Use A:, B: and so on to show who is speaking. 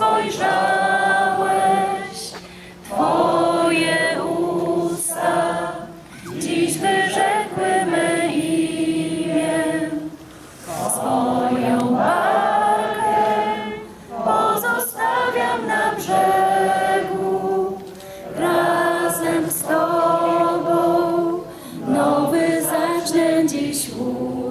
A: spojrzałeś, Twoje usta dziś wyrzekły me imię. Swoją barkę pozostawiam na brzegu, razem z Tobą nowy zacznę dziś uczyć.